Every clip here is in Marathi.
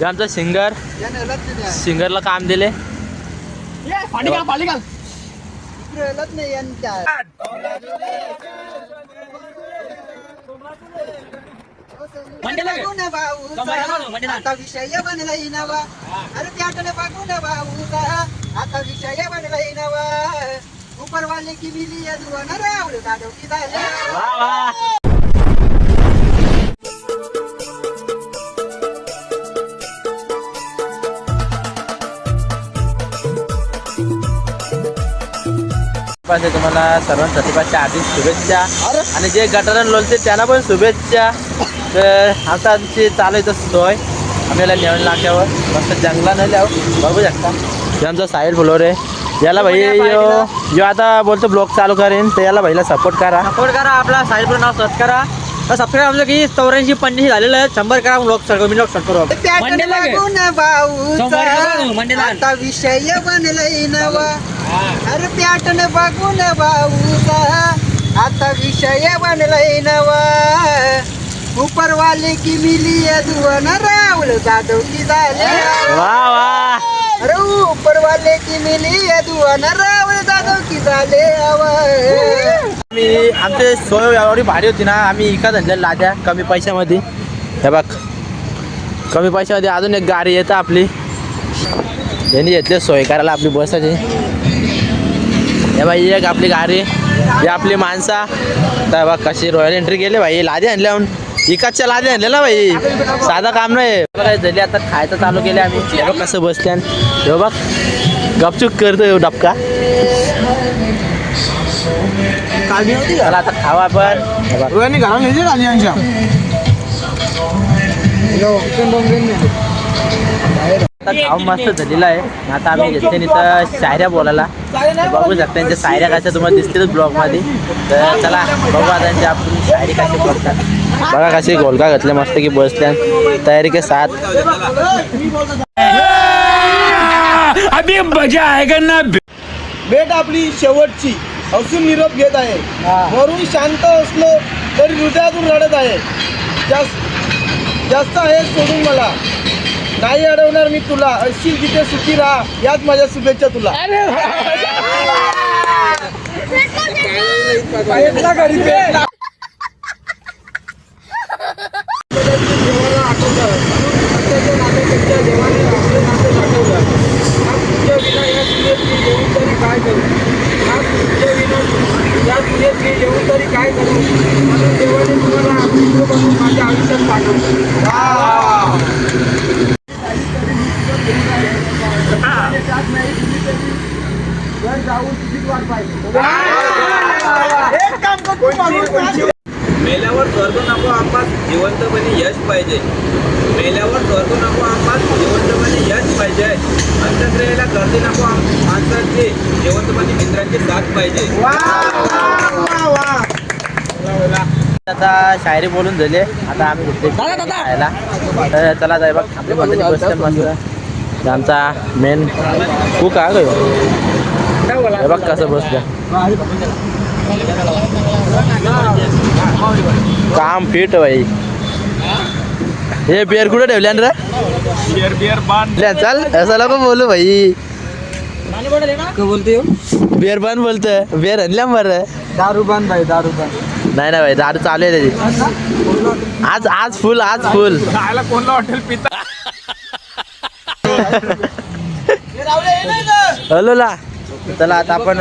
हे आमचा सिंगर. सिंगरला काम दिले. आता विषय अरे त्याकडे बघू ना भाऊ आता विषय उपरवाले की मिली झाल्या पाहिजे तुम्हाला. सर्वांसाठी पाचशे आधी शुभेच्छा. आणि जे गटारण लोलते त्यांना पण शुभेच्छा. तर आता आमची चालू आहे इथं सोय. आम्ही याला नेऊन नाक्यावर मस्त जंगला नाही लाव बघू शकता. आमचा साहिल फुलोर. आहे याला भाई यो यो आता बोलतो ब्लॉग चालू करेन. तर याला भाईला सपोर्ट करा. सपोर्ट करा. आपला साईडवर नाव सर्च करा. तर सबस्क्राईब आमचं की चौऱ्याऐंशी पंच्याऐंशी झालेलं आहे. शंभर करा. लोक सर्व मी लोक मंडेला. आता विषय बनलाय नवा. अरे प्याटन बघू ना भाऊ आता विषय बनलाय नवा। उपरवाले की मिली यदुवन रावळ दादव की वा अरे उपरवाले की मिली यदुवन रावळ दादव की झाले आम्ही आमचे सोय एवढी भारी होती ना आम्ही इका धंद्याला लाद्या कमी पैशामध्ये. हे बघ कमी पैशामध्ये अजून एक गाडी येतं आपली. यांनी घेतले सोय करायला आपली बसाची. हे बाई एक आपली गाडी ही आपली माणसा. तर बघ कशी रॉयल एंट्री गेली भाई लादे आणल्या इकाच्या लादे आणले ना भाई. साधा काम नाही. झाली आता खायचं चालू केले आम्ही. हे बघ कसं बसते हे बघ. गपचूप करतो डबका. चला आता खावा आपण. हे बघ. आता खाऊ मस्त झालेला आहे. आता आम्ही घेतले इथं शायऱ्या बोलायला. तर बघू शकता त्यांच्या शायऱ्या कशा तुम्हाला दिसतील ब्लॉगमध्ये तर चला बघू आता त्यांची आपण शायरी कशी बोलतात. बघा कशी गोलका घातले मस्त की बसल्या तयारी के साथ. अभी मजा आएगा ना। भेट आपली शेवटची. असून निरोप घेत आहे. वरून शांत असलो तरी हृदयातून रडत आहे. जास्त जास्त आहे सोडून मला. नाही अडवणार मी तुला. अशी जिथे सुखी राहा याच माझ्या शुभेच्छा तुला. काय करू देवाने तुम्हाला माझ्या आयुष्यात पाठवलं एक काम करतो माणूस मेल्यावर स्वर्ग नको आम्हाला जिवंतपणे यश पाहिजे. मेल्यावर स्वर्ग नको आम्हाला जिवंतपणे यश पाहिजे. अंत्यक्रियेला गर्दी नको माणसांची जिवंतपणे मित्रांची साथ पाहिजे. आता शायरी बोलून झाली आता आम्ही घेतले खायला. तर चला जाय बघ आपली मस्त. आमचा मेन कुक आहे का? हे बघ कसं काम फिट भाई हे बिअर कुठे ठेवल्या रे बियर बियर बांध चल असं नको बोलू भाई बोलते हो? बिअर बंद बोलतोय. बिअर आणल्या बरं दारू बांध भाई दारू बांध नाही ना भाई दारू चालू आहे त्याची. आज आज फुल आज फुल कोणला हॉटेल पिता हॅलो ला. चला आता आपण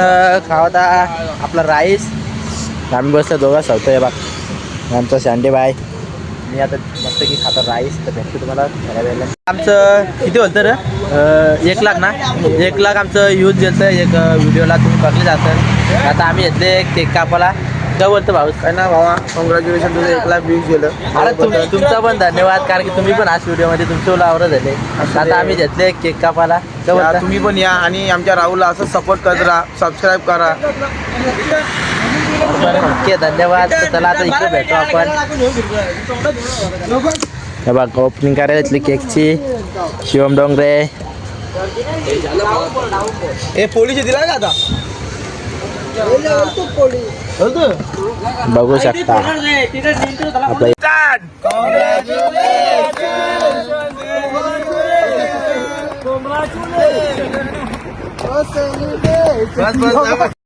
खावत आपला राईस. आम्ही बसलो दोघा सवतोय बा आमचा शांडे बाय. मी आता मस्त की खाता राईस तर भेटतो तुम्हाला वेळेला आमचं किती होतं रे? एक लाख ना? एक लाख आमचं यूज घेतं एक व्हिडिओला तुम्ही बघले जातं आता आम्ही घेतले एक केक कापाला काय बोलतो भाऊ काय ना भावा कॉंग्रॅच्युलेशन तुझं एक लाख व्ह्यूज गेलं. अरे तुम तुमचा पण धन्यवाद कारण की तुम्ही पण आज व्हिडिओमध्ये तुमचे आवडत झाले. आता आम्ही घेतले एक केक कापाला या, तुम्ही पण या आणि आमच्या राहुलला असं सपोर्ट करत राहा सबस्क्राईब करा. ओके धन्यवाद. तर चला आता इकडे भेटू आपण. हे बघ ओपनिंग करायला घेतली केकची. शिवम डोंगरे. हे पोलीस दिला का आता? Betul. Bagus ya Congratulations. Congratulations.